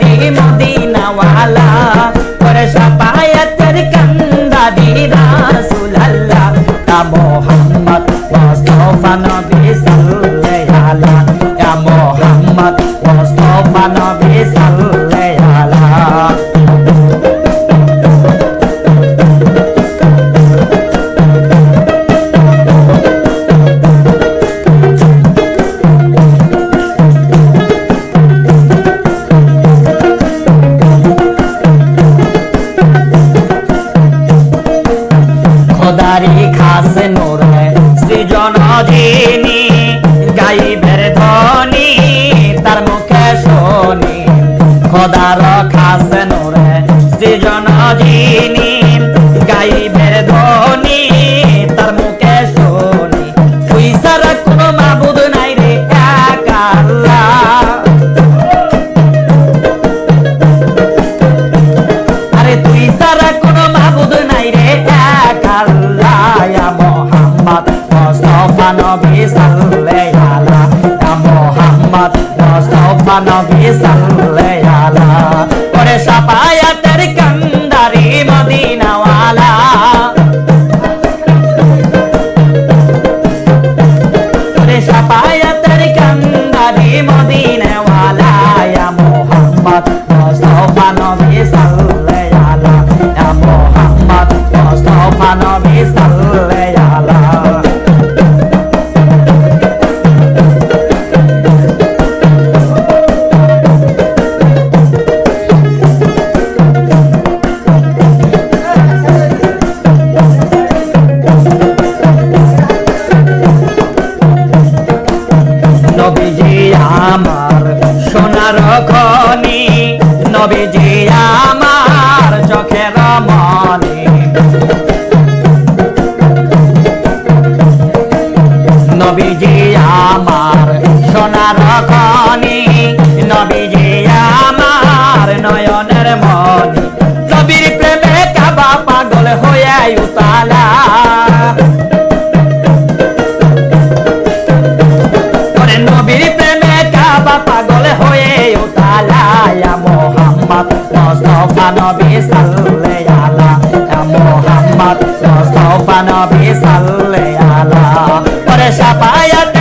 দি মদিনাওয়ালা। করে সাপায়াতের কান্দা দি রাসুল আল্লাহ মোহাম্মদ মুস্তাফা নবী যিনি গাইবের ধ্বনি, তার মুখে শুনি। খোদার খাস নোরে সৃজন যিনি, গাইবের ধ্বনি, তার মুখে শুনি। তুই কোনো মাবুদ নাই রে এক আল্লাহ আরে তুই সারা কোনো মাবুদ নাই রে এক আল্লাহ মুহাম্মদ মুস্তাফা নবী সাল্লাল্লাহু আলাইহি ইয়া মুহাম্মদ মুস্তাফা নবী সাল্লাল্লাহু আলাইহি ওরে সাফায়াতের কান্দারি মদিনাওয়ালা ওরে সাফায়াতের কান্দারি মদিনাওয়ালা ইয়া মুহাম্মদ মুস্তাফা নবী সাল্লাল্লাহু আলাইহি ইয়া মুহাম্মদ মুস্তাফা নবী সাল্লাল্লাহু আলাইহি নবীজি আমার চোখের মনে। নবীজি আমার সোনার খনি, নবীজি আমার নয়নের মনি। নবীর প্রেমে কাবা পাগল হয়ে নবী সাল্লে আলা মোহাম্মদ মুস্তাফা নবী সাল্লে আলা পরে শাফায়াতের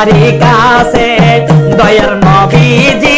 খোদারি কাছে দয়ার নবীজি